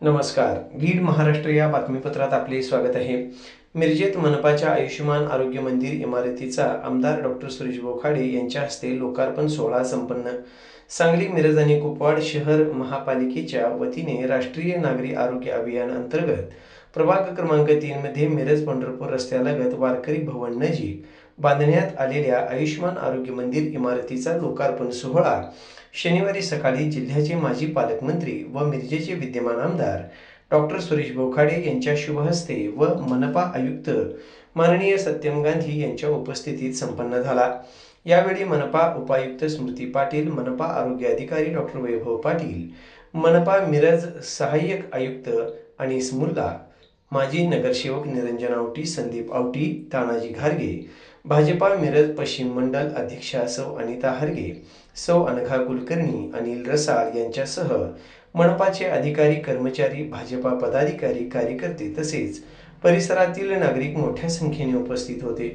नमस्कार. गीड महाराष्ट्र या बातमीपत्रात आपले स्वागत आहे. मिरजेत मनपाच्या आयुष्यमान आरोग्य मंदिर इमारतीचा आमदार डॉक्टर सुरेश बोखाडे यांच्या हस्ते लोकार्पण सोहळा संपन्न. सांगली मिरज आणि कुपवाड शहर महापालिकेच्या वतीने राष्ट्रीय नागरी आरोग्य अभियान अंतर्गत प्रभाग क्रमांक तीन मध्ये मिरज पंढरपूर रस्त्यालगत वारकरी भवन नजीक बांधण्यात आलेल्या आयुष्यमान आरोग्य मंदिर इमारतीचा लोकार्पण सोहळा शनिवारी सकाळी जिल्ह्याचे माजी पालकमंत्री व मिरजेचे विद्यमान आमदार डॉक्टर सुरेश बोखाडे यांच्या शुभहस्ते व मनपा आयुक्त माननीय सत्यम गांधी यांच्या उपस्थितीत संपन्न झाला. यावेळी मनपा उपायुक्त स्मृती पाटील मनपा आरोग्य अधिकारी डॉक्टर वैभव पाटील मनपा मिरज सहाय्यक आयुक्त अनिस मुल्ला माजी नगरसेवक निरंजन आवटी संदीप आवटी तानाजी घारगे भाजपा मिरज पश्चिम मंडल अध्यक्षा सौ अनिता हरगे सौ अनघा कुलकर्णी अनिल रसाळ यांच्यासह मनपाचे अधिकारी कर्मचारी भाजपा पदाधिकारी कार्यकर्ते तसेच परिसरातील नागरिक मोठ्या संख्येने उपस्थित होते.